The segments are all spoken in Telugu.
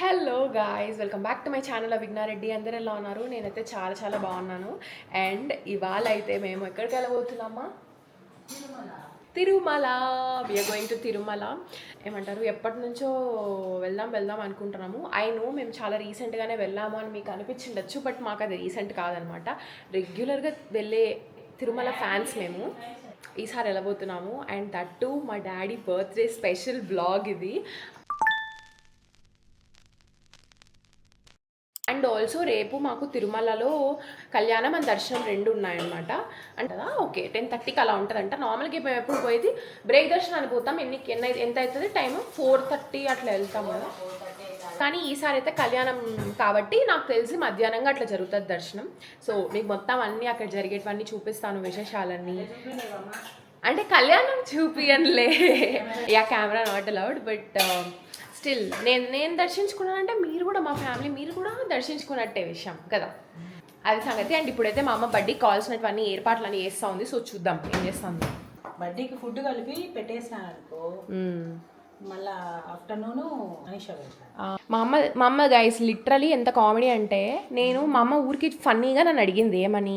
Hello guys welcome back to my channel Vighna Reddy అందరు ఎలా ఉన్నారు? నేనైతే చాలా చాలా బాగున్నాను. అండ్ ఇవాళ అయితే మేము ఎక్కడికి వెళ్ళబోతున్నామా? Tirumala. We're going to Tirumala. ఏమంటారు? ఎప్పటి నుంచో వెళ్దాం వెళ్దాం అనుకుంటున్నాము. ఐ నో మేము చాలా రీసెంట్గానే వెళ్ళాము అని మీకు అనిపించిండొచ్చు బట్ మాకు అది రీసెంట్ కాదనమాట. రెగ్యులర్గా వెళ్ళే తిరుమల ఫ్యాన్స్ మేము. ఈసారి వెళ్ళబోతున్నాము. అండ్ దట్ టు మా డాడీ బర్త్డే స్పెషల్ బ్లాగ్ ఇది. అండ్ ఆల్సో రేపు మాకు తిరుమలలో కళ్యాణం అండ్ దర్శనం రెండు ఉన్నాయన్నమాట. అంటదా ఓకే టెన్ థర్టీకి అలా ఉంటుందంట. నార్మల్గా మేము ఎప్పుడు పోయేది బ్రేక్ దర్శనానికి పోతాం ఎన్ని ఎన్ని ఎంత అవుతుంది టైం ఫోర్ థర్టీ అట్లా వెళ్తాం కదా. కానీ ఈసారి అయితే కళ్యాణం కాబట్టి నాకు తెలిసి మధ్యాహ్నంగా అట్లా జరుగుతుంది దర్శనం. సో మీకు మొత్తం అన్నీ అక్కడ జరిగేటివన్నీ చూపిస్తాను విశేషాలన్నీ. అంటే కళ్యాణం చూపియనులే. Yeah camera not allowed but still నేను నేను దర్శించుకున్నానంటే మీరు కూడా మా ఫ్యామిలీ మీరు కూడా దర్శించుకున్నట్టే విషయం కదా? అది సంగతి. అండ్ ఇప్పుడైతే మా అమ్మ బడ్డీకి కావాల్సినటువంటి ఏర్పాట్లు అన్నీ చేస్తూ ఉంది. సో చూద్దాం ఏం చేస్తాను బడ్డీకి ఫుడ్ కలిపి పెట్టేసినాను అనుకో మళ్ళా ఆఫ్టర్నూన్ అనిష మా అమ్మ మా అమ్మ గైస్ లిటరలీ ఎంత కామెడీ అంటే నేను మా అమ్మ ఊరికి ఫన్నీగా నన్ను అడిగింది ఏమని?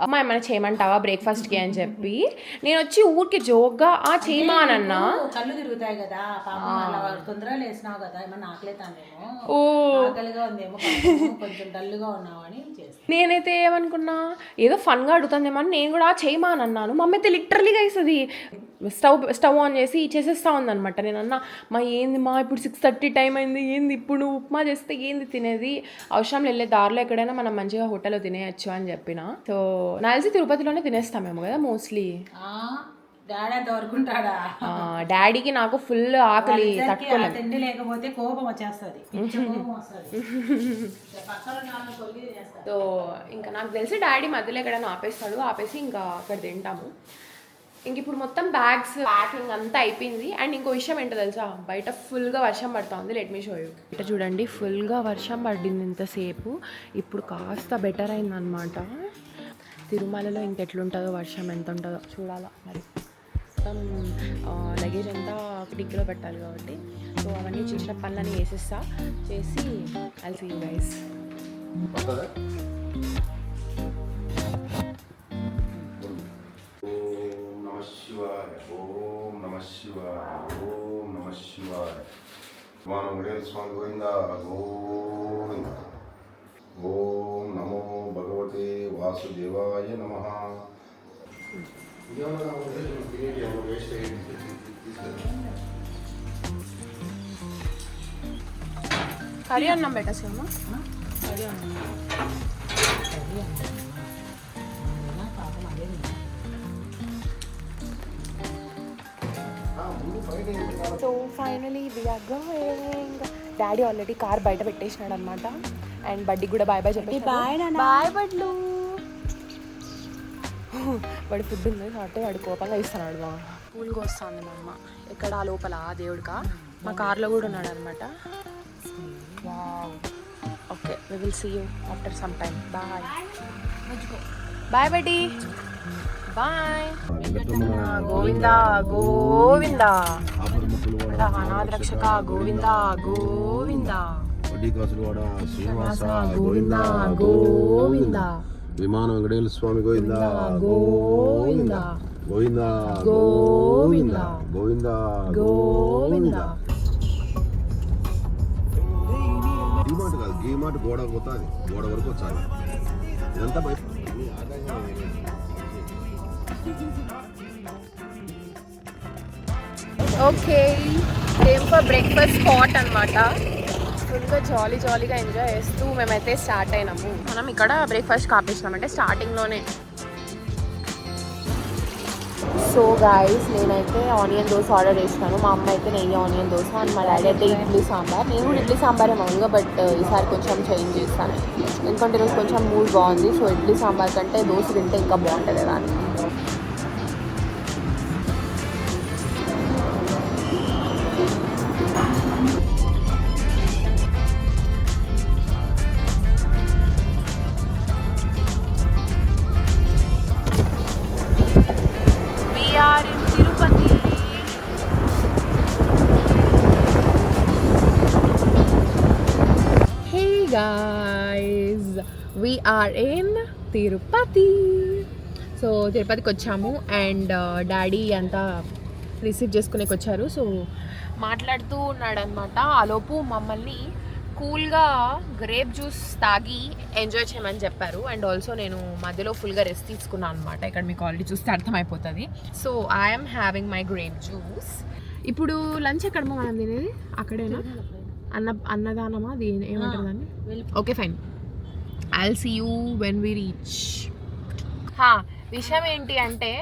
అమ్మ ఏమైనా చేయమంటావా బ్రేక్ఫాస్ట్కి అని చెప్పి. నేను వచ్చి ఊరికి జోక్గా ఆ చేయమా అని అన్నా కళ్ళు తిరుగుతాయి కదా తొందరగా లేసినావు కదా ఏమన్నా ఆకలేతానేమో ఓ. ఆకలిగా ఉందేమో కొంచెం డల్గా ఉన్నావు అని. నేనైతే ఏమనుకున్నా ఏదో ఫన్గా అడుగుతుందేమో అని నేను కూడా చేయమా అని అన్నాను. మా అమ్మ అయితే లిటరలీగా ఇస్తుంది స్టవ్ స్టవ్ ఆన్ చేసి చేసేస్తా ఉందన్నమాట. నేను అన్నా మా ఏంది మా ఇప్పుడు సిక్స్ థర్టీ టైం అయింది ఏంది ఇప్పుడు నువ్వు ఉప్మా చేస్తే ఏంది తినేది? అవసరం వెళ్ళే దారిలో ఎక్కడైనా మనం మంచిగా హోటల్లో తినేయచ్చు అని చెప్పిన. సో నాకు తెలిసి తిరుపతిలోనే తినేస్తామేమో కదా మోస్ట్లీ డాడీకి నాకు ఫుల్ ఆకలి ఆ తిండి లేకపోతే కోపం వచ్చేస్తుంది. సో ఇంకా నాకు తెలిసి డాడీ మధ్యలో ఎక్కడైనా ఆపేస్తాడు. ఆపేసి ఇంకా అక్కడ తింటాము. ఇంక ఇప్పుడు మొత్తం బ్యాగ్స్ ప్యాకింగ్ అంతా అయిపోయింది. అండ్ ఇంకో విషయం ఏంటో తెలుసా? బయట ఫుల్గా వర్షం పడుతుంది. లెట్ మీ షో యూ బయట చూడండి ఫుల్గా వర్షం పడింది ఇంతసేపు. ఇప్పుడు కాస్త బెటర్ అయిందనమాట తిరుమలలో ఇంకెట్లుంటుందో వర్షం ఎంత ఉంటుందో చూడాలా మరి. మొత్తం లగేజ్ అంతా డిక్కీలో పెట్టాలి కాబట్టి. సో అవన్నీ చిన్న చిన్న పనులన్నీ వేసేస్తా చేసి ఐల్ సీ గైస్ ఓం నమ శివాయ ఓం నమ శివాయ ఓం నమ స్వామి గోవింద గోవింద. ఓం నమో భగవతే వాసుదేవాయ నమ. కర్రీ అన్నం పెట్టేసామా అదే అన్న. So finally we're going daddy already car బయట పెట్టేసినాడు అనమాట అండ్ బడ్డీ కూడా బాయ్ బాయ్ చెప్పి బాయ్ బాయ్ బడ్లు వాడి ఫుడ్ ఉంది కాబట్టి వాడు కోపంగా ఇస్తున్నాడు మా. కూల్గా వస్తుంది మా అమ్మ. ఎక్కడ ఆ లోపల? ఆ దేవుడికా? మా కార్లో కూడా ఉన్నాడు అనమాట okay we will see you after some time bye bye buddy bye Govinda Govinda. అనాథ రక్షక గోవింద గోవింద గోవింద. గోవింద. విమాన వెంకటేశ్వర స్వామి గోవింద గోవింద. గోవింద. గోవింద గోవింద. గోవింద ఈ మాట కాదు ఈ మాట గోడ పోతుంది గోడ వరకు వచ్చాలి ఇదంతా బయట. Okay same for breakfast spot అనమాట ఫుల్గా జాలీ జాలీగా ఎంజాయ్ చేస్తూ మేమైతే స్టార్ట్ అయినాము. మనం ఇక్కడ బ్రేక్ఫాస్ట్ కాపేసినాం అంటే స్టార్టింగ్లోనే. సో గాయస్ నేనైతే ఆనియన్ దోశ ఆర్డర్ చేసినాను. మా అమ్మ అయితే నెయ్యి ఆనియన్ దోశ అండ్ మా డాడీ అయితే ఇడ్లీ సాంబార్. నేను కూడా ఇడ్లీ సాంబారే మామూలుగా బట్ uh, ఈసారి కొంచెం చేంజ్ చేస్తాను. ఎందుకంటే ఈరోజు కొంచెం మూడ్ బాగుంది. సో ఇడ్లీ సాంబార్ కంటే దోశ తింటే ఇంకా బాగుంటుంది కదా అని. ఆర్ ఇన్ తిరుపతి సో తిరుపతికి వచ్చాము అండ్ డాడీ అంతా రిసీవ్ చేసుకునేకి వచ్చారు. సో మాట్లాడుతూ ఉన్నాడు అనమాట ఆలోపు మమ్మల్ని కూల్గా గ్రేప్ జ్యూస్ తాగి ఎంజాయ్ చేయమని చెప్పారు. అండ్ ఆల్సో నేను మధ్యలో ఫుల్గా రెస్ట్ తీసుకున్నాను అనమాట ఇక్కడ మీకు ఆల్రెడీ చూస్తే అర్థమైపోతుంది. So I'm having my grape juice ఇప్పుడు లంచ్ ఎక్కడ మనం తినేది? అక్కడేనా? అన్న అన్నదానమా? అది ఏమంటారు దాన్ని? Okay fine I'll see you when we reach విషయం ఏంటి అంటే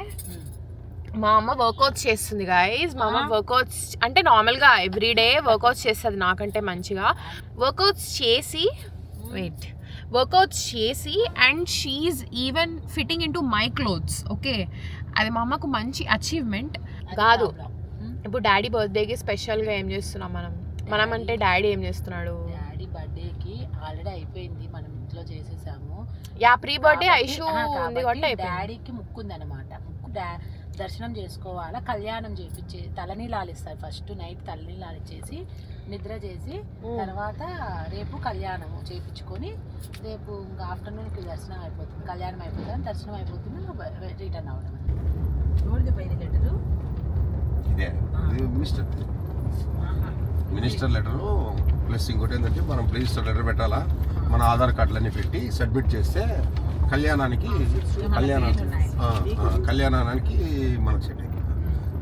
మా అమ్మ వర్కౌట్స్ చేస్తుంది గైజ్ మా అమ్మ వర్కౌట్స్ అంటే నార్మల్గా ఎవ్రీడే వర్కౌట్స్ చేస్తుంది నాకంటే మంచిగా. వర్కౌట్స్ చేసి వెయిట్ వర్కౌట్స్ చేసి and she even fitting in to my clothes okay అది మా అమ్మకు మంచి అచీవ్మెంట్ కాదు. ఇప్పుడు డాడీ బర్త్డేకి స్పెషల్గా ఏం చేస్తున్నాం మనం? మనం అంటే డాడీ ఏం చేస్తున్నాడు? డాడీ బర్త్డేకి ఆల్రెడీ అయిపోయింది. యా ప్రీ బర్త్డే ఐషు ఉంది కాబట్టి డాడీకి ముక్కు ఉంది అనమాట ముక్కు డా- దర్శనం చేసుకోవాలా? కళ్యాణం చేపించే తలనీలాలు ఇస్తారు ఫస్ట్ నైట్ తలనీలాలు ఇచ్చేసి నిద్ర చేసి తర్వాత రేపు కళ్యాణం చేపించుకొని రేపు ఇంకా ఆఫ్టర్నూన్కి దర్శనం అయిపోతుంది కళ్యాణం అయిపోతుంది దర్శనం అయిపోతుంది రిటర్న్ అవడం ఎవరిది పైన letter? Minister. Minister letter plus ఇంకోటి ఏంటంటే మనం రిజిస్టర్ లెటర్ పెట్టాలా? మన ఆధార్ కార్డులన్నీ పెట్టి సబ్మిట్ చేస్తే కళ్యాణానికి కళ్యాణానికి కళ్యాణానికి మనకు సెట్ అయింది.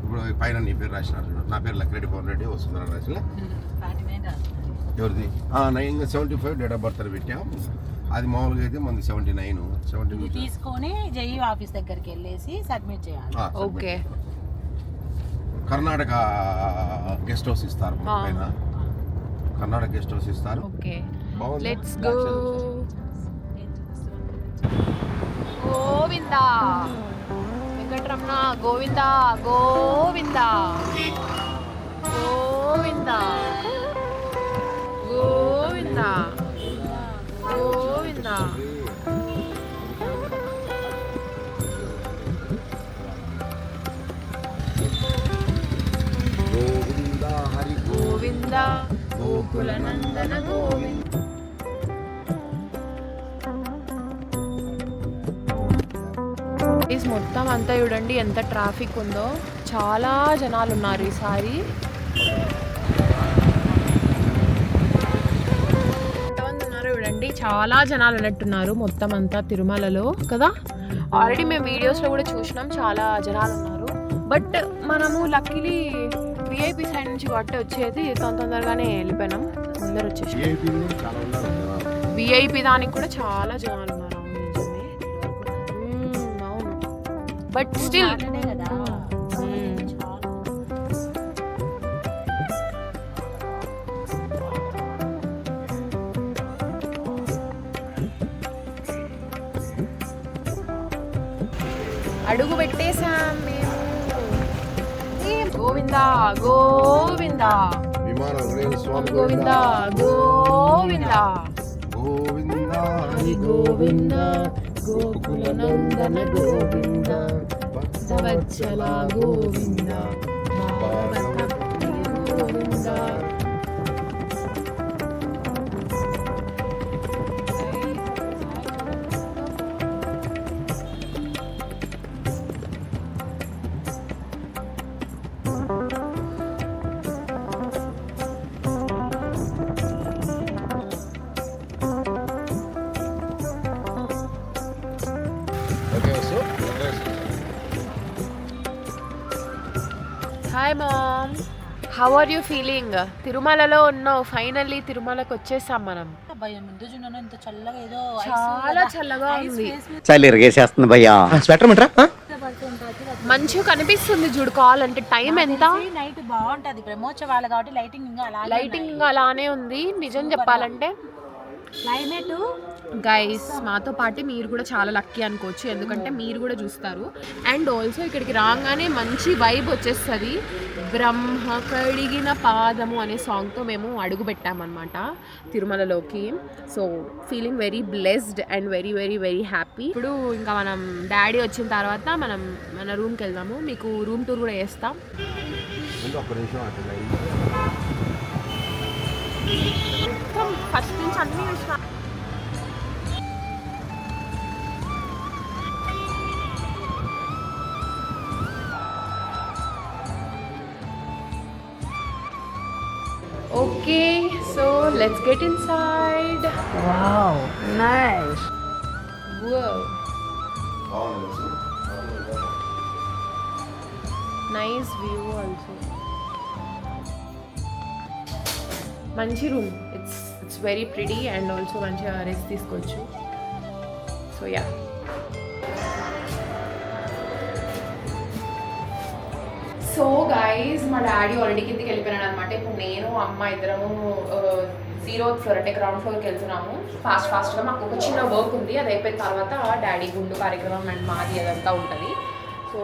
ఇప్పుడు పైన నీ పేరు రాసినారు. నా పేరు లక్రెడ్డి పవన్ రెడ్డి వస్తుందని రాసిన. ఎవరిది? Nine seventy five date of birth పెట్టాం. అది మామూలుగా అయితే మనది సెవెంటీ నైన్ సెవెంటీ తీసుకొని జేఈ ఆఫీస్ దగ్గరికి వెళ్ళేసి సబ్మిట్ చేయాలి. ఓకే. కర్ణాటక గెస్ట్ హౌస్ ఇస్తారు. పైన. కర్ణాటక గెస్ట్ హౌస్ ఇస్తారు. ఓకే. బాగుంది లెట్స్ గో గోవిందా వెంకటరమణ గోవిందా గోవిందా గోవిందా గోవిందా గోవిందా గోవింద గోకుల గోవింద మొత్తం అంతా చూడండి ఎంత ట్రాఫిక్ ఉందో. చాలా జనాలు ఉన్నారు ఈసారి ఎంతమంది ఉన్నారు చూడండి. చాలా జనాలు ఉన్నట్టున్నారు మొత్తం అంతా తిరుమలలో కదా? ఆల్రెడీ మేము వీడియోస్లో కూడా చూసినాం చాలా జనాలు ఉన్నారు. బట్ మనము లక్కీలీ విఐపి సైడ్ నుంచి కొట్టి వచ్చేది తొందర తొందరగానే వెళ్ళిపోయినాం. అందరు వచ్చేసి. విఐపి దానికి కూడా చాలా జనాలు ఉన్నారు. అవును. But still Govinda Govinda. విమానం స్వామి గోవిందా గోవిందా. గోవింద హరి గోవింద గోకుల నందన Govinda Bhaktavatsala Govinda. How are you feeling తిరుమలలో ఉన్నావు. ఫైనల్లీ తిరుమలకి వచ్చేసాం మనం. భయం ముందు చూడను ఇంత చల్లగా ఏదో చాలా చల్లగా ఉంది. చలి ఇరిగేసేస్తుంది భయ్యా. స్వెటర్ మిట్రా మంచిగా కనిపిస్తుంది చూడు కావాలంటే టైం ఎంత? నైట్ బాగుంటది. బ్రహ్మోత్సవాలు కాబట్టి లైటింగ్ ఇంకా లైటింగ్ అలానే ఉంది. నిజం చెప్పాలంటే. క్లైమేట్ గైస్ మాతో పాటు మీరు కూడా చాలా లక్కీ అనుకోవచ్చు ఎందుకంటే మీరు కూడా చూస్తారు. అండ్ ఆల్సో ఇక్కడికి రాగానే మంచి వైబ్ వచ్చేస్తుంది. బ్రహ్మ కడిగిన పాదము అనే సాంగ్తో మేము అడుగు పెట్టామన్నమాట తిరుమలలోకి. So feeling very blessed and very very very happy ఇప్పుడు ఇంకా మనం డాడీ వచ్చిన తర్వాత మనం మన రూమ్కి వెళ్దాము. మీకు రూమ్ టూర్ కూడా నిమిషం అట్లా మొత్తం ఫస్ట్ నుంచి అన్ని చూసిన okay so let's get inside wow nice nice view also మంచి room it's very pretty and also మంచిగా రెస్ట్ తీసుకోవచ్చు. So yeah. సో గైజ్ మా డాడీ ఆల్రెడీ కిందకి వెళ్ళిపోయినాడు అనమాట ఇప్పుడు నేను అమ్మ ఇద్దరము జీరో ఫ్లోర్ అంటే గ్రౌండ్ ఫ్లోర్కి వెళ్తున్నాము. ఫాస్ట్ ఫాస్ట్గా మాకు ఒక చిన్న వర్క్ ఉంది. అది అయిపోయిన తర్వాత డాడీ గుండు కార్యక్రమం అండ్ మాది అదంతా ఉంటుంది. సో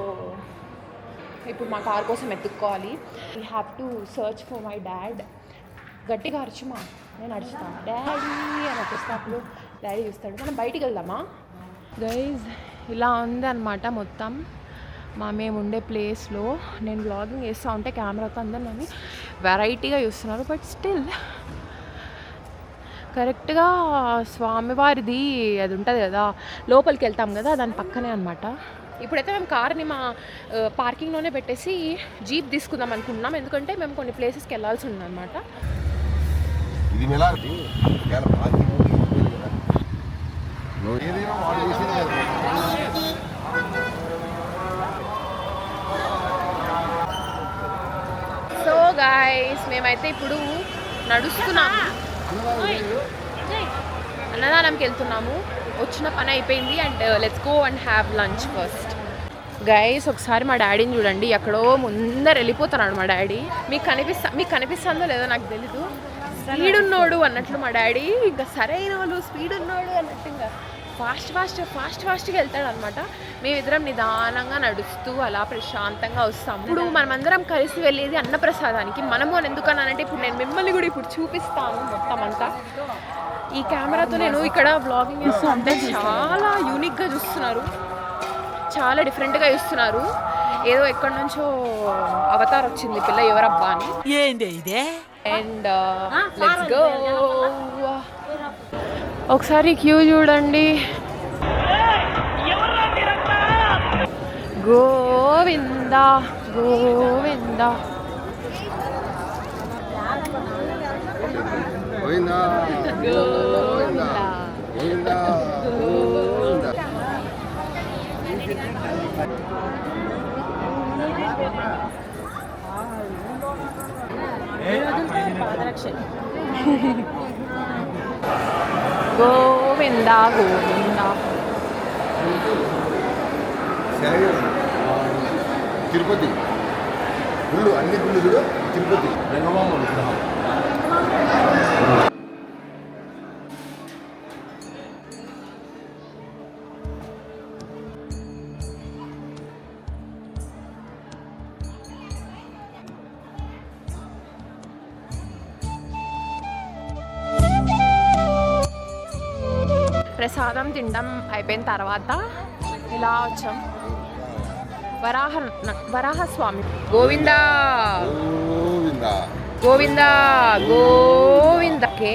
ఇప్పుడు మా కార్ కోసం ఎత్తుక్కోవాలి. We have to search for my dad గట్టిగా అరచుమా నేను అరుచుతా డాడీ అని వచ్చేసినప్పుడు డాడీ చూస్తాడు. మనం బయటికి వెళ్దామా? గైజ్ ఇలా ఉంది అనమాట మొత్తం. మా మేము ఉండే ప్లేస్లో నేను బ్లాగింగ్ చేస్తూ ఉంటే కెమెరాతో అందరు నన్ను వెరైటీగా చూస్తున్నారు. బట్ స్టిల్ కరెక్ట్గా స్వామివారిది అది ఉంటుంది కదా లోపలికి వెళ్తాం కదా దాని పక్కనే అనమాట ఇప్పుడైతే మేము కార్ని మా పార్కింగ్లోనే పెట్టేసి జీప్ తీసుకుందాం అనుకుంటున్నాం. ఎందుకంటే మేము కొన్ని ప్లేసెస్కి వెళ్ళాల్సి ఉందన్నమాట. ఇది ఎలా ఒకవేళ పార్కింగ్ ఇబ్బంది కదా. నువ్వు ఏదైనా వాడు చేసేది కదా. సో గాయస్ మేమైతే ఇప్పుడు నడుస్తున్నాము. అన్నదానంకి వెళ్తున్నాము. వచ్చిన పని అయిపోయింది and let's go and have lunch first guys ఒకసారి మా డాడీని చూడండి. ఎక్కడో ముందర వెళ్ళిపోతున్నాడు మా డాడీ. మీకు కనిపిస్తా మీకు కనిపిస్తుందో లేదో నాకు తెలీదు. స్పీడ్ ఉన్నోడు అన్నట్లు మా డాడీ. ఇంకా సరైన వాళ్ళు స్పీడ్ ఉన్నోడు అన్నట్టు ఇంకా ఫాస్ట్ ఫాస్ట్ ఫాస్ట్ ఫాస్ట్గా వెళ్తాడు అనమాట మేమిద్దరం నిదానంగా నడుస్తూ అలా ప్రశాంతంగా వస్తాం. ఇప్పుడు మనమందరం కలిసి వెళ్ళేది అన్నప్రసాదానికి. మనము అని ఎందుకన్నానంటే ఇప్పుడు నేను మిమ్మల్ని కూడా ఇప్పుడు చూపిస్తాను మొత్తం అంతా. ఈ కెమెరాతో నేను ఇక్కడ బ్లాగింగ్ చేస్తూ ఉంటే చాలా యూనిక్గా చూస్తున్నారు. చాలా డిఫరెంట్గా చూస్తున్నారు. ఏదో ఎక్కడి నుంచో అవతార్ వచ్చింది పిల్ల ఎవరబ్బా అని. ఏంది ఇదే? అండ్ లెట్స్ గో ఒకసారి క్యూ చూడండి. గోవింద గోవింద. గోవిందా. గోవింద గోవింద తిరుపతి గుళ్ళు అన్ని గుళ్ళు కూడా తిరుపతి రంగమామ విగ్రహం ప్రసాదం తినడం అయిపోయిన తర్వాత ఇలా వచ్చాం. వరాహ వరాహ స్వామి గోవింద. గోవిందా. గోవింద గోవింద. ఓకే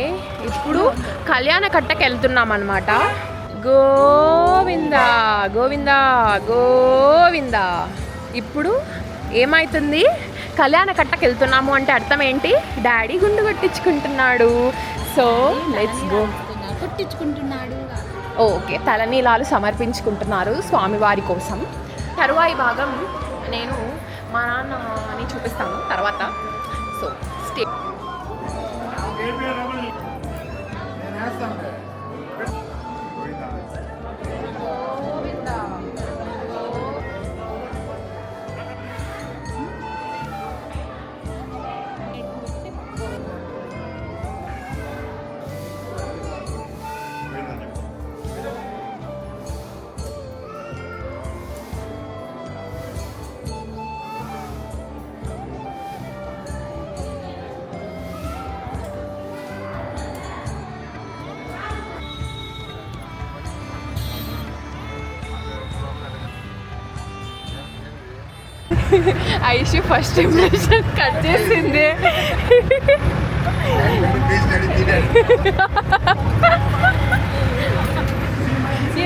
ఇప్పుడు కళ్యాణ కట్టకి వెళ్తున్నాం అనమాట గోవింద గోవింద గోవింద. ఇప్పుడు ఏమైతుంది? కళ్యాణ కట్టకి వెళ్తున్నాము అంటే అర్థం ఏంటి? డాడీ గుండు కొట్టించుకుంటున్నాడు. సో లెట్స్ గో కొట్టించుకుంటున్నాడు. ఓకే తలనీలాలు సమర్పించుకుంటున్నారు స్వామివారి కోసం. తరువాయి భాగం నేను మా నాన్నని చూపిస్తాను తర్వాత. So stay Aishu first impression cut చేసింది. ప్లీజ్ డాడీ తినండి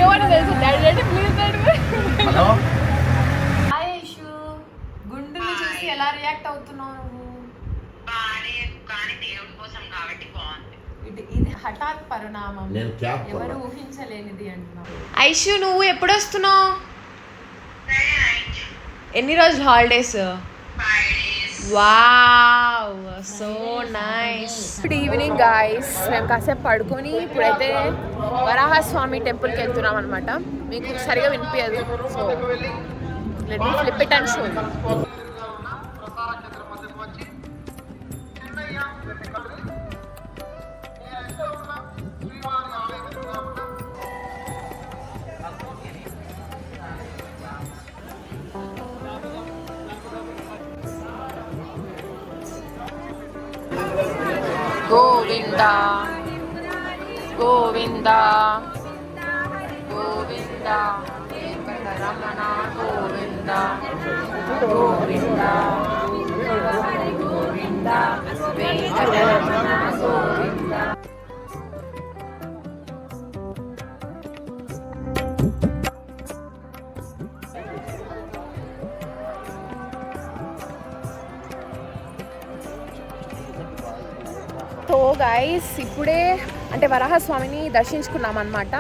ఏమని తెలుసు? డాడీ అంటే please daddy. Hello? Hi Aishu. గుండుని చూసి ఎలా రియాక్ట్ అవుతున్నావు నువ్వు? ఇది హఠాత్ పరిణామం. నేను క్యాప్ ఎవరు ఊహించలేనిది అంటున్నావు. ఐషు నువ్వు ఎప్పుడు వస్తున్నావు ఎన్ని రోజులు holidays wow so nice good evening guys మేము కాసేపు పడుకొని ఇప్పుడైతే వరాహస్వామి టెంపుల్కి వెళ్తున్నాం అనమాట మీకు సరిగా వినిపించదు so let me flip it and show 고빈다. 고빈다. 고빈다. 라마나 고빈다. 고빈다. 고빈다. 고빈다 고빈다. Guys ఇప్పుడే అంటే వరాహస్వామిని దర్శించుకున్నాం అనమాట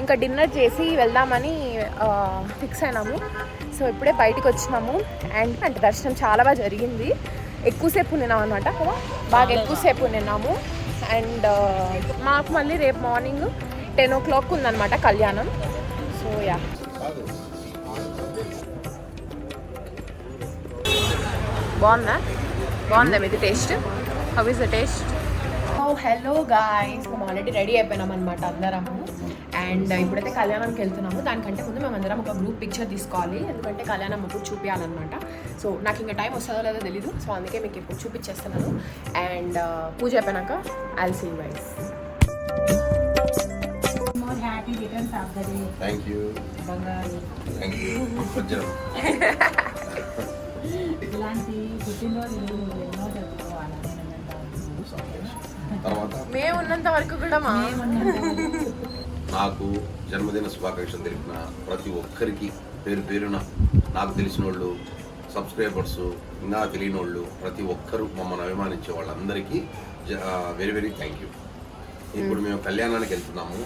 ఇంకా డిన్నర్ చేసి వెళ్దామని ఫిక్స్ అయినాము. సో ఇప్పుడే బయటికి వచ్చినాము. అండ్ అంటే దర్శనం చాలా బాగా జరిగింది. ఎక్కువసేపు ఉన్నాం అనమాట బాగా ఎక్కువసేపు ఉన్నాము అండ్ మాకు మళ్ళీ రేపు మార్నింగ్ టెన్ ఓ క్లాక్ ఉందన్నమాట కళ్యాణం. So yeah. బాగుందా? బాగుందా మీది taste how is the taste hello guys మేము ఆల్రెడీ రెడీ అయిపోయినాం అనమాట అందరము. అండ్ ఇప్పుడైతే కళ్యాణంకి వెళ్తున్నాము. దానికంటే ముందు మేము అందరం ఒక గ్రూప్ పిక్చర్ తీసుకోవాలి. ఎందుకంటే కళ్యాణం అప్పుడు చూపించాలన్నమాట సో నాకు ఇంకా టైం వస్తుందో లేదో తెలీదు. సో అందుకే మీకు ఇప్పుడు చూపించేస్తున్నాను. అండ్ పూజ అయిపోయినాక ఐల్ సీ వైస్ ఇలాంటి పుట్టినరోజులు నువ్వు ఎన్నో జరుపుకోవాలని నేను అంటాను. తర్వాత మేము ఉన్నంత వరకు కూడా మా నాకు జన్మదిన శుభాకాంక్షలు తెలిపిన ప్రతి ఒక్కరికి పేరు పేరున నాకు తెలిసిన వాళ్ళు సబ్స్క్రైబర్స్ ఇంకా తెలియని వాళ్ళు ప్రతి ఒక్కరూ మమ్మల్ని అభిమానించే వాళ్ళందరికీ వెరీ వెరీ థ్యాంక్ యూ ఇప్పుడు మేము కళ్యాణానికి వెళ్తున్నాము.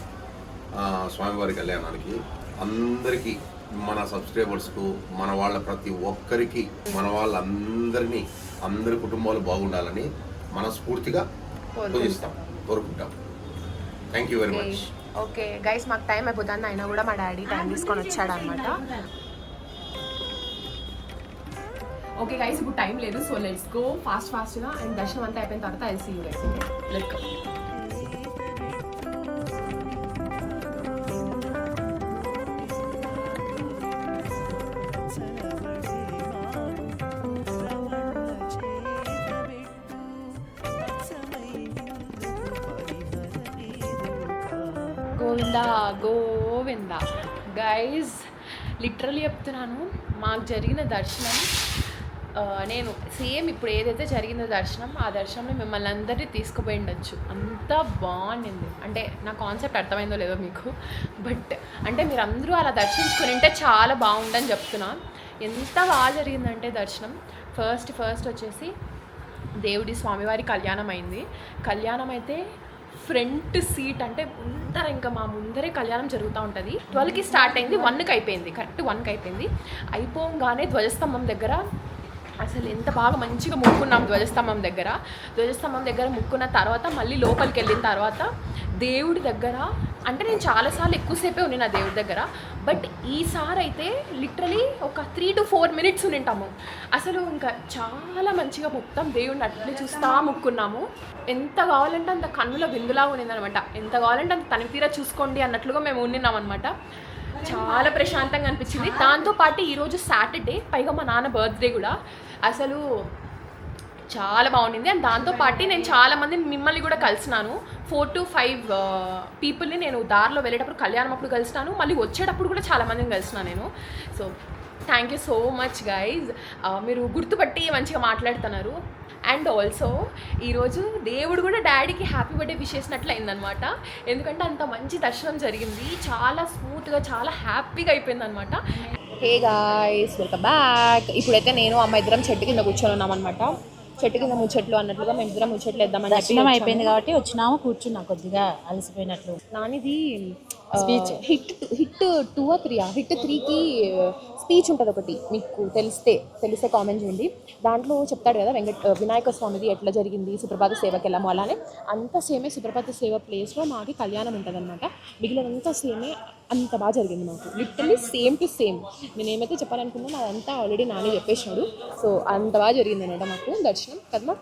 స్వామివారి కళ్యాణానికి. అందరికీ మన సబ్స్క్రైబర్స్కు మన వాళ్ళ ప్రతి ఒక్కరికి మన వాళ్ళందరినీ అందరి కుటుంబాలు బాగుండాలని మనస్ఫూర్తిగా పూజిస్తాం కోరుకుంటాం. Thank you very much okay. Guys మాకు టైం అయిపోతుంది. అయినా కూడా మా డాడీ టైం తీసుకొని వచ్చాడు అనమాట ఓకే గైస్ ఇప్పుడు టైం లేదు. సో లెట్స్ గో ఫాస్ట్ ఫాస్ట్గా అండ్ దర్శనం అంతా అయిపోయిన తర్వాత I see you guys let literally చెప్తున్నాను మాకు జరిగిన దర్శనం నేను సేమ్ ఇప్పుడు ఏదైతే జరిగిందో దర్శనం ఆ దర్శనంలో మిమ్మల్ని అందరినీ తీసుకుపోయి ఉండొచ్చు. అంత బాగుండింది. అంటే నా కాన్సెప్ట్ అర్థమైందో లేదో మీకు. బట్ అంటే మీరు అందరూ అలా దర్శించుకుని ఉంటే చాలా బాగుందని చెప్తున్నా. ఎంత బాగా జరిగిందంటే దర్శనం. ఫస్ట్ ఫస్ట్ వచ్చేసి దేవుడి స్వామివారి కళ్యాణం అయింది. కళ్యాణం అయితే ఫ్రంట్ సీట్ అంటే ముందర ఇంకా మా ముందరే కళ్యాణం జరుగుతూ ఉంటుంది. ట్వెల్వ్కి స్టార్ట్ అయింది వన్కి అయిపోయింది కరెక్ట్ వన్కి అయిపోయింది. అయిపోగానే ధ్వజస్తంభం దగ్గర అసలు ఎంత బాగా మంచిగా ముక్కున్నాం ధ్వజస్తంభం దగ్గర. ధ్వజస్తంభం దగ్గర ముక్కున్న తర్వాత మళ్ళీ లోపలికి వెళ్ళిన తర్వాత దేవుడి దగ్గర అంటే నేను చాలాసార్లు ఎక్కువసేపే ఉన్నాను దేవుడి దగ్గర బట్ ఈసారి అయితే లిటరలీ ఒక త్రీ టు ఫోర్ మినిట్స్ ఉండింటాము. అసలు ఇంకా చాలా మంచిగా మొత్తం దేవుడిని అట్లే చూస్తా ముక్కున్నాము. ఎంత కావాలంటే అంత కన్నుల బిందులా ఉన్నదనమాట ఎంత కావాలంటే అంత తనివి తీరా చూసుకోండి అన్నట్లుగా మేము ఉండినాం అనమాట చాలా ప్రశాంతంగా అనిపించింది. దాంతోపాటు ఈరోజు సాటర్డే పైగా మా నాన్న బర్త్డే కూడా. అసలు చాలా బాగుండింది. అండ్ దాంతోపాటు నేను చాలా మంది మిమ్మల్ని కూడా కలిసినాను. ఫోర్ టు ఫైవ్ పీపుల్ని నేను దారిలో వెళ్ళేటప్పుడు కళ్యాణం అప్పుడు కలిసినాను. మళ్ళీ వచ్చేటప్పుడు కూడా చాలా మందిని కలిసినా నేను. So thank you so much guys మీరు గుర్తుపట్టి మంచిగా మాట్లాడుతున్నారు. అండ్ ఆల్సో ఈరోజు దేవుడు కూడా డాడీకి హ్యాపీ బర్త్డే విష్ చేసినట్లు అయిందనమాట ఎందుకంటే అంత మంచి దర్శనం జరిగింది. చాలా స్మూత్గా చాలా హ్యాపీగా అయిపోయింది అనమాట హే గాయస్ వెల్కమ్ బ్యాక్. ఇప్పుడైతే నేను అమ్మ ఇద్దరం చెట్టు కింద కూర్చొని ఉన్నామన్నమాట చెట్టు కింద ముచ్చట్లు అన్నట్లుగా మేము ఇద్దరం ముచ్చట్లు వేద్దామని దర్శనం అయిపోయింది కాబట్టి వచ్చినాము కూర్చున్నా కొద్దిగా అలసిపోయినట్లు. నానిది speech hit hit two three hit త్రీకి స్పీచ్ ఉంటుంది ఒకటి మీకు తెలిస్తే తెలిస్తే కామెంట్ చేయండి దాంట్లో చెప్తాడు కదా వెంకట వినాయక స్వామిది ఎట్లా జరిగింది సుప్రభాత సేవకి వెళ్ళాము అలానే. అంత సేమే సుప్రభాత సేవ ప్లేస్లో మాకి కళ్యాణం ఉంటుంది అనమాట మిగిలినంత సేమే అంత బాగా జరిగింది మాకు. లిటరల్లీ సేమ్ టు సేమ్ నేను ఏమైతే చెప్పాలనుకున్నానో అదంతా ఆల్రెడీ నాని చెప్పేసినాడు సో అంత బాగా జరిగింది అనమాట మాకు దర్శనం. కదమ్మా?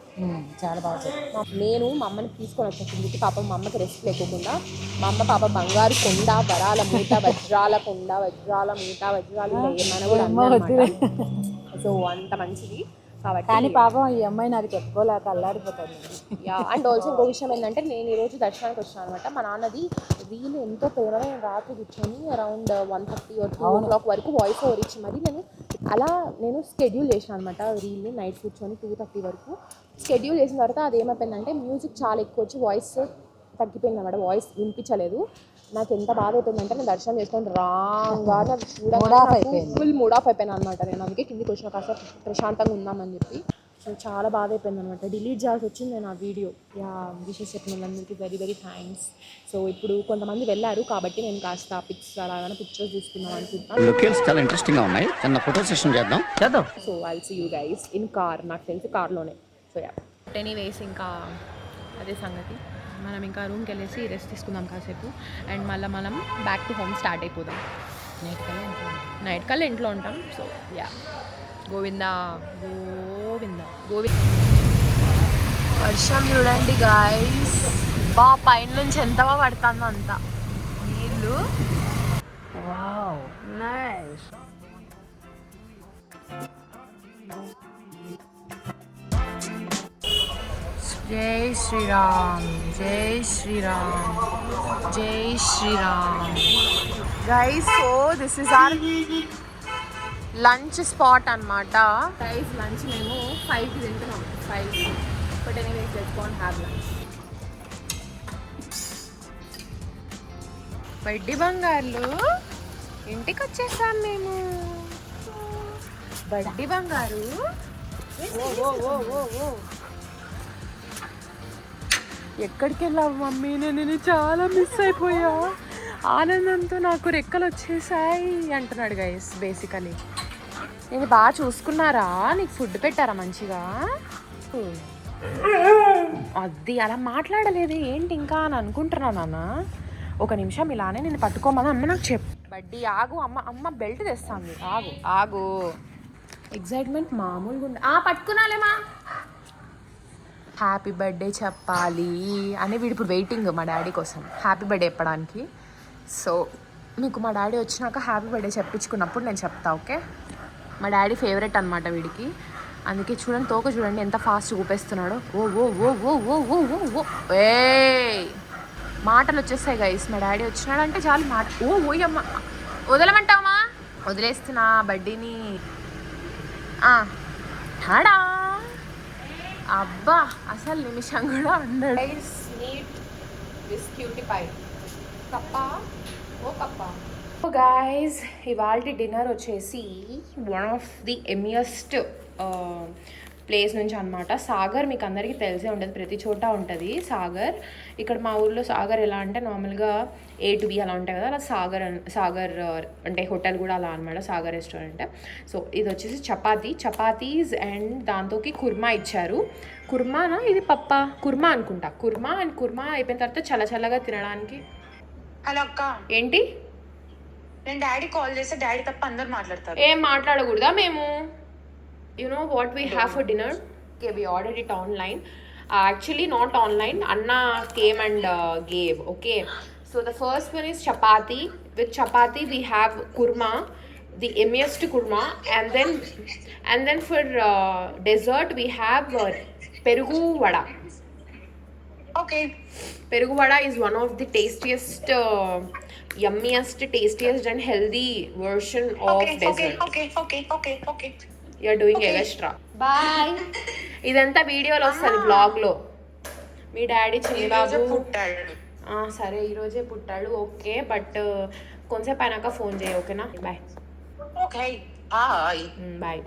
చాలా బాగా జరిగింది. నేను మా అమ్మని తీసుకొని వచ్చాను కిందికి. పాపం మా అమ్మకి రెస్ట్ లేకోకుండా మా అమ్మ పాప బంగారు కొండ వరాల మూట వజ్రాల కొండ వజ్రాల మూట వజ్రాలు ఏమైనా కూడా. సో అంత మంచిది. కానీ కాబట్టి పాపం ఈ అమ్మాయి నాకు చెప్పుకోలేక అల్లాడిపోతుంది యా అండ్ ఆల్సో ఇంకో విషయం ఏంటంటే నేను ఈరోజు దర్శనానికి వచ్చాను అనమాట. మా నాన్నది రీల్ ఎంతో ప్రేమగా నేను రాత్రి కూర్చొని around one thirty two o'clock వరకు వాయిస్ ఓవర్ ఇచ్చి మరి నేను అలా నేను స్కెడ్యూల్ చేసిన అనమాట. రీల్ని నైట్ కూర్చొని టూ థర్టీ వరకు స్కెడ్యూల్ చేసిన తర్వాత అది ఏమైపోయిందంటే మ్యూజిక్ చాలా ఎక్కువ వచ్చి వాయిస్ తగ్గిపోయింది అనమాట వాయిస్ వినిపించలేదు. నాకు ఎంత బాధ అయిపోయిందంటే నేను దర్శనం చేసుకొని రాంగా నాకు. ఫుల్ మూడ్ ఆఫ్ అయిపోయాను అనమాట నేను అందుకే కిందికి వచ్చిన కాస్త ప్రశాంతంగా ఉందామని చెప్పి. సో చాలా బాధ అయిపోయింది అనమాట డిలీట్ చేయాల్సి వచ్చింది నేను ఆ వీడియో యా విషెస్ చెప్పిన వాళ్ళందరికీ వెరీ వెరీ థ్యాంక్స్ సో ఇప్పుడు కొంతమంది వెళ్ళారు కాబట్టి నేను కాస్త పిక్స్ అలాగనే పిక్చర్స్ తీసుకుందాం అనుకుంటున్నాను లొకేషన్స్ చాలా ఇంట్రెస్టింగ్గా ఉన్నాయి. చిన్న ఫోటో సెషన్ చేద్దాం. చేద్దాం. So I'll see you guys in car నాకు తెలిసి కార్లోనే సో యా ఎనీవేస్ ఇంకా అదే సంగతి. మనం ఇంకా రూమ్కి వెళ్ళేసి రెస్ట్ తీసుకుందాం కాసేపు. అండ్ మళ్ళీ మనం బ్యాక్ టు హోమ్ స్టార్ట్ అయిపోదాం. నైట్ కల్లా ఇంట్లో ఉంటాం. నైట్ కల్లా ఇంట్లో ఉంటాం. So yeah Govinda Govinda Govinda. వర్షం చూడండి గాయస్ బా పైన నుంచి ఎంత బాగా పడుతుందో అంత. నీళ్ళు. వావ్ నైస్ జై శ్రీరామ్. జై శ్రీరామ్. జై Shriram. Guys so this is our lunch spot అనమాట గైస్ లంచ్ మేము ఫైవ్కి తింటున్నాం. Five but anyways let's go and have lunch వడ్డీ బంగారులు ఇంటికి వచ్చేసాం మేము. వడ్డీ బంగారు. ఎక్కడికి వెళ్ళావు మమ్మీ? నేను చాలా మిస్ అయిపోయా. ఆనందంతో నాకు రెక్కలు వచ్చేసాయి అంటున్నాడు గైస్ బేసికలీ నేను బాగా చూసుకున్నారా? నీకు ఫుడ్ పెట్టారా మంచిగా? అది అలా మాట్లాడలేదు. ఏంటి ఇంకా అని అనుకుంటున్నా నాన్న? ఒక నిమిషం ఇలానే నేను పట్టుకోమని అమ్మ నాకు చెప్పు. బడ్డీ ఆగు అమ్మ అమ్మ బెల్ట్ తెస్తాను ఆగు ఆగు. ఎగ్జైట్మెంట్ మామూలుగా ఉంది ఆ పట్టుకున్నాలేమా? హ్యాపీ బర్త్డే చెప్పాలి అని వీడు ఇప్పుడు వెయిటింగ్ మా డాడీ కోసం. హ్యాపీ బర్త్డే చెప్పడానికి. సో మీకు మా డాడీ వచ్చినాక హ్యాపీ బర్త్డే చెప్పించుకున్నప్పుడు నేను చెప్తా ఓకే మా డాడీ ఫేవరెట్ అనమాట వీడికి. అందుకే చూడండి తోక చూడండి ఎంత ఫాస్ట్ ఊపేస్తున్నాడో. ఓ ఓ ఓ ఓ ఓ ఓ ఓ ఓ. ఏ మాటలు వచ్చేస్తాయి గైస్ మా డాడీ వచ్చినాడంటే చాలు మాట. ఓ ఓయమ్మ వదలమంటావా? వదిలేస్తున్నా బడ్డీని ఆ, టాడా? అబ్బా అసలు నిమిషం కూడా ఉండడు నీట్ బిస్క్యూటీ పై కప్ప? ఓ కప్ప. గాయస్ ఇవాళ డిన్నర్ వచ్చేసి one of the yummiest place నుంచి అనమాట సాగర్ మీకు అందరికీ తెలిసే ఉంటుంది ప్రతి చోట ఉంటుంది సాగర్. ఇక్కడ మా ఊర్లో సాగర్ ఎలా అంటే నార్మల్గా ఏ టు బి అలా ఉంటాయి కదా అలా సాగర్ అన్- సాగర్ అంటే హోటల్ కూడా అలా అనమాట సాగర్ రెస్టారెంట్. సో ఇది వచ్చేసి చపాతీ. చపాతీస్ అండ్ దాంతోకి కుర్మా ఇచ్చారు. కుర్మానా? ఇది పప్ప? కుర్మా అనుకుంటా. కుర్మా అండ్ కుర్మా అయిపోయిన తర్వాత చల్ల చల్లగా తినడానికి. హలో అక్క ఏంటి? నేను డాడీ కాల్ చేస్తే డాడీ తప్ప అందరు మాట్లాడతారు. ఏం మాట్లాడకూడదా మేము? you know what we have for dinner? Okay, we ordered it online. Uh, actually, not online. Anna came and uh, gave. Okay. So the first one is chapati. With chapati, we have kurma, the emiest kurma, and then and then for uh, dessert we have uh, perugu vada. Okay. Perugu vada is one of the tastiest. Uh, yummiest, tastiest, and healthy version of okay, dessert. Okay, okay, okay, okay, okay. You're doing extra boy ఇదంతా వీడియోలో వస్తుంది బ్లాగ్లో మీ డాడీ చిన్నబాబు పుట్టాడు. సరే ఈరోజే పుట్టాడు. ఓకే బట్ కొంచెంసేపు అయినాక ఫోన్ చేయి ఓకేనా? Bye okay bye bye